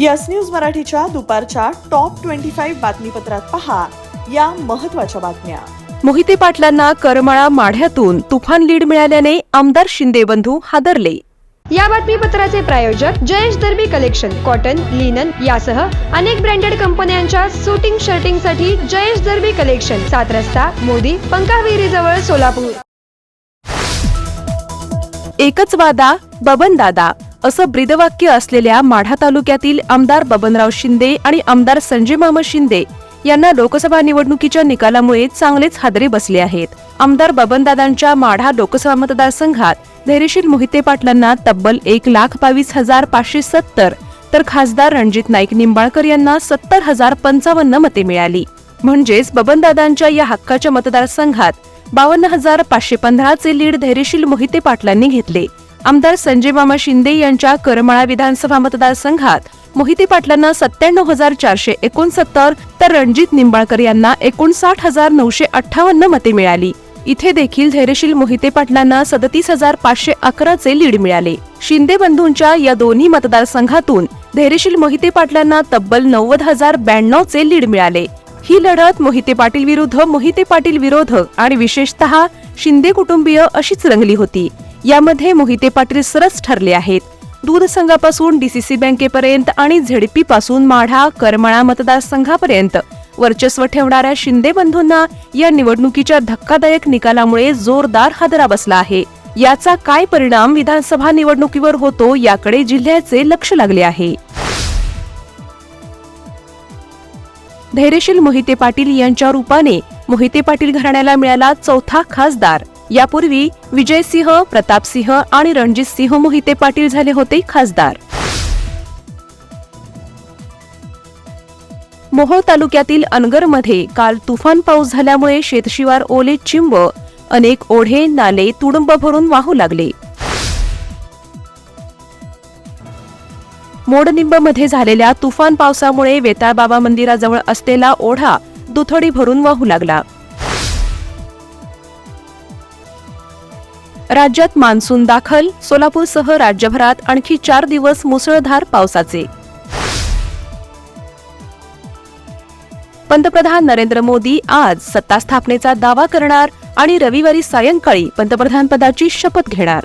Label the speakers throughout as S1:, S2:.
S1: Yes news मराठीच्या दुपारच्या top twenty five बातमीपत्रात पहा या महत्त्वाच्या बातम्या.
S2: मोहिते पाटलांना करमाळा माढ्यातून तुफान लीड मिळाल्याने आमदार शिंदे बंधू हादरले.
S3: या बातमीपत्राचे प्रायोजक Jayesh Darbi collection cotton linen यासह अनेक ब्रँडेड कंपन्यांच्या सुटिंग शर्टिंगसाठी जयेश दर्बी कलेक्शन सात रस्ता मोदी पंकाविहिरी जवळ सोलापूर.
S2: एकच वादा बबन दादा. असं ब्रीदवाक्य असलेल्या माढा तालुक्यातील आमदार बबनराव शिंदे आणि आमदार संजय मामा शिंदे यांना लोकसभा निवडणुकीच्या निकालामुळे चांगलेच हादरे बसले आहेत. आमदार बबनदादांच्या माढा लोकसभा मतदारसंघात धैर्यशील मोहिते पाटलांना तब्बल एक लाख बावीस हजार पाचशे सत्तर तर खासदार रणजित नाईक निंबाळकर यांना सत्तर हजार पंचावन्न मते मिळाली. म्हणजेच बबनदादांच्या या हक्काच्या मतदारसंघात बावन्न हजार पाचशे पंधराचे लीड धैर्यशील मोहिते पाटलांनी घेतले. आमदार संजय मामा शिंदे यांच्या करमाळा विधानसभा मतदारसंघात मोहिते पाटलांना सत्त्याण्णव हजार चारशे एकोणसत्तर तर रणजित निंबाळकर यांना एकोणसाठ हजार नऊशे अठ्ठावन्न मते मिळाली. इथे देखील धैर्यशील मोहिते पाटलांना सदतीस हजार पाचशे अकराचे लीड मिळाले. शिंदे बंधूंच्या या दोन्ही मतदारसंघातून धैर्यशील मोहिते पाटलांना तब्बल नव्वद हजार ब्याण्णवचे लीड मिळाले. ही लढत मोहिते पाटील विरुद्ध मोहिते पाटील विरोधक आणि विशेषतः शिंदे कुटुंबीय अशीच रंगली होती. यामध्ये मोहिते पाटील सरस ठरले आहेत. दूध संघापासून डीसीसी बँकेपर्यंत आणि झेडपी पासून माढा करमाळा मतदारसंघापर्यंत. वर्चस्व ठेवणाऱ्या शिंदे बंधूंना या निवडणुकीच्या धक्कादायक निकालामुळे जोरदार हादरा बसला आहे. याचा काय परिणाम विधानसभा निवडणुकीवर होतो याकडे जिल्ह्याचे लक्ष लागले आहे. धैर्यशील मोहिते पाटील यांच्या रूपाने मोहिते पाटील घराण्याला मिळाला चौथा खासदार. यापूर्वी विजयसिंह प्रतापसिंह आणि रणजितसिंह मोहिते पाटील झाले होते खासदार. मोहोळ तालुक्यातील अनगरमध्ये काल तुफान पाऊस झाल्यामुळे शेतशिवार ओले चिंब अनेक ओढे नाले तुडुंब भरून वाहू लागले. मोडनिंबमध्ये झालेल्या तुफान पावसामुळे वेताळबाबा मंदिराजवळ असलेला ओढा दुथडी भरून वाहू लागला. राज्यात मान्सून दाखल सोलापूरसह राज्यभरात आणखी चार दिवस मुसळधार पावसाचे. पंतप्रधान नरेंद्र मोदी आज सत्ता स्थापनेचा दावा करणार आणि रविवारी सायंकाळी पंतप्रधानपदाची शपथ घेणार.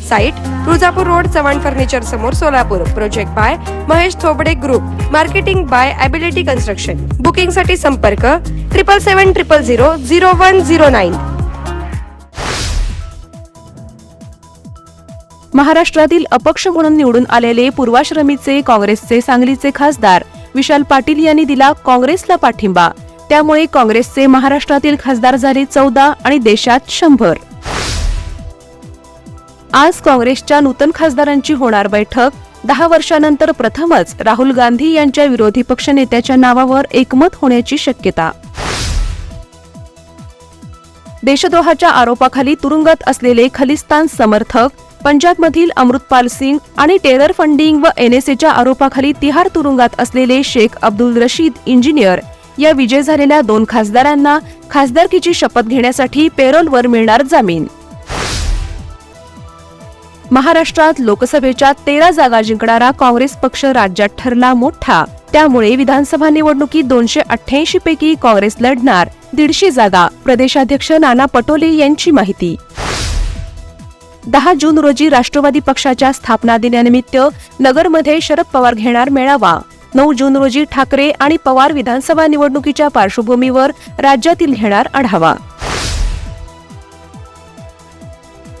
S3: Site Tuljapur road Chavan furniture समोर Solapur. Project by Mahesh Thobde group marketing by ability construction बुकिंगसाठी संपर्क triple seven triple zero zero one zero nine
S2: महाराष्ट्रातील अपक्ष म्हणून निवडून आलेले पूर्वाश्रमीचे काँग्रेसचे सांगलीचे खासदार विशाल पाटील यांनी दिला काँग्रेसला पाठिंबा. त्यामुळे काँग्रेसचे महाराष्ट्रातील खासदार झाले चौदा आणि देशात शंभर. आज काँग्रेसच्या नूतन खासदारांची होणार बैठक. दहा वर्षानंतर प्रथमच राहुल गांधी यांच्या विरोधी पक्षनेत्याच्या नावावर एकमत होण्याची शक्यता. देशद्रोहाच्या आरोपाखाली तुरुंगात असलेले खलिस्तान समर्थक पंजाबमधील अमृतपाल सिंग आणि टेरर फंडिंग व एनएसएच्या आरोपाखाली तिहार तुरुंगात असलेले शेख अब्दुल रशीद इंजिनियर या विजय झालेल्या दोन खासदारांना खासदारकीची शपथ घेण्यासाठी पेरोलवर मिळणार जामीन. महाराष्ट्रात लोकसभेच्या तेरा जागा जिंकणारा काँग्रेस पक्ष राज्यात ठरला मोठा. त्यामुळे विधानसभा निवडणुकीत दोनशे अठ्ठ्याऐंशी पैकी काँग्रेस लढणार. दीडशे जागा. प्रदेशाध्यक्ष नाना पटोले यांची माहिती. दहा जून रोजी राष्ट्रवादी पक्षाच्या स्थापना दिनानिमित्त नगरमध्ये शरद पवार घेणार मेळावा. नऊ जून रोजी ठाकरे आणि पवार विधानसभा निवडणुकीच्या पार्श्वभूमीवर राज्यातील घेणार आढावा.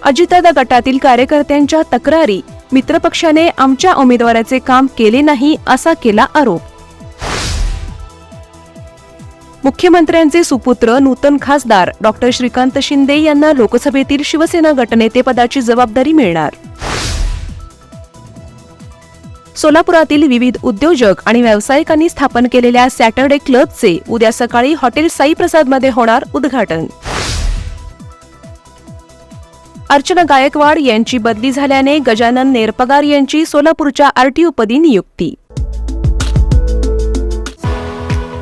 S2: अजितदादा गटातील कार्यकर्त्यांच्या तक्रारी मित्रपक्षाने आमच्या उमेदवाराचे काम केले नाही असा केला आरोप. मुख्यमंत्र्यांचे सुपुत्र नूतन खासदार डॉक्टर श्रीकांत शिंदे यांना लोकसभेतील शिवसेना गटनेतेपदाची जबाबदारी मिळणार. सोलापुरातील विविध उद्योजक आणि व्यावसायिकांनी स्थापन केलेल्या सॅटर्डे क्लबचे उद्या सकाळी हॉटेल साई होणार उद्घाटन. अर्चना गायकवाड यांची बदली झाल्याने गजानन नेरपगार यांची सोलापूरच्या आरटीओपदी नियुक्ती.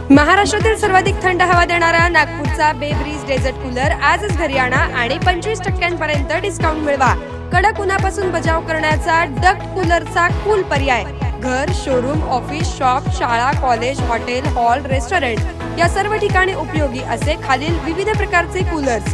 S3: महाराष्ट्रातील सर्वाधिक थंड हवा देणारा नागपूरचा बेब्रीज डेझर्ट कूलर आजच घरी आणा आणि पंचवीस टक्क्यांपर्यंत डिस्काउंट मिळवा. कडक उन्हापासून बचाव करण्याचा डक्ट कूलरचा कूल पर्याय. घर शोरूम ऑफिस शॉप शाळा कॉलेज हॉटेल हॉल रेस्टॉरंट या सर्व ठिकाणी उपयोगी असे खालील विविध प्रकारचे coolers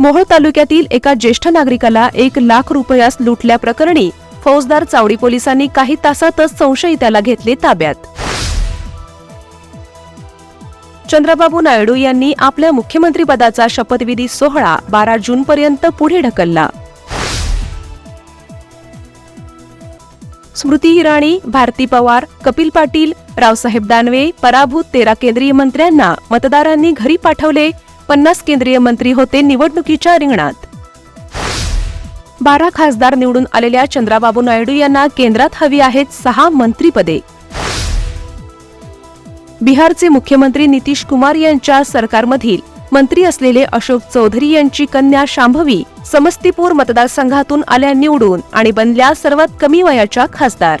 S2: मोहोळ तालुक्यातील एका ज्येष्ठ नागरिकाला एक लाख रुपयास लुटल्याप्रकरणी फौजदार चावडी पोलिसांनी काही तासातच संशयिताला घेतले ताब्यात. चंद्रबाबू नायडू यांनी आपल्या मुख्यमंत्रीपदाचा शपथविधी सोहळा बारा जूनपर्यंत पुढे ढकलला. स्मृती इराणी भारती पवार कपिल पाटील रावसाहेब दानवे पराभूत तेरा केंद्रीय मंत्र्यांना मतदारांनी घरी पाठवले पन्नास केंद्रीय मंत्री होते निवडणुकीच्या रिंगणात. बारा खासदार निवडून आलेल्या चंद्राबाबू नायडू यांना केंद्रात हवी आहेत सहा मंत्रीपदे. बिहारचे मुख्यमंत्री नितीश कुमार यांच्या सरकारमधील मंत्री असलेले अशोक चौधरी यांची कन्या शांभवी समस्तीपूर मतदारसंघातून आल्या निवडून आणि बनल्या सर्वात कमी वयाच्या खासदार.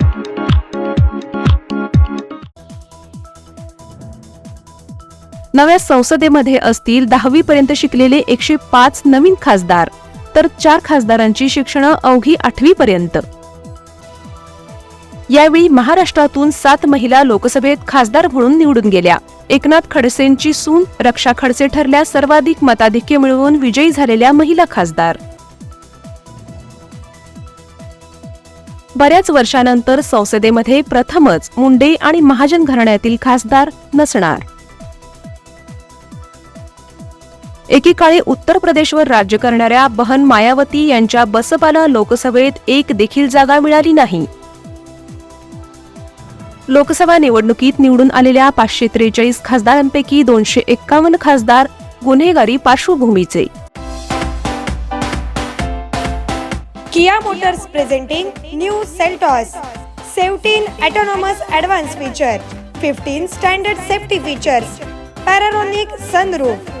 S2: नव्या संसदेमध्ये असतील दहावी पर्यंत शिकलेले एकशे पाच नवीन खासदार तर चार खासदारांची शिक्षणं अवघी आठवी पर्यंत यावेळी महाराष्ट्रातून सात महिला लोकसभेत खासदार म्हणून निवडून गेल्या. एकनाथ खडसेंची सून रक्षा खडसे ठरल्या सर्वाधिक मताधिक्य मिळवून विजयी झालेल्या महिला खासदार. बऱ्याच वर्षानंतर संसदेमध्ये प्रथमच मुंडे आणि महाजन घराण्यातील खासदार नसणार. एकेकाळी उत्तर प्रदेशवर राज्य करणाऱ्या बहन मायावती यांच्या बसपाला लोकसभेत एक देखील जागा मिळाली नाही. लोकसभा निवडणुकीत निवडून आलेल्या पाचशे त्रेचाळीस खासदारांपैकी दोनशे एक्कावन्न खासदार गुन्हेगारी पार्श्वभूमीचे.
S3: Kia Motors presenting new Seltos. 17 autonomous advanced feature, 15 standard safety features, panoramic sunroof.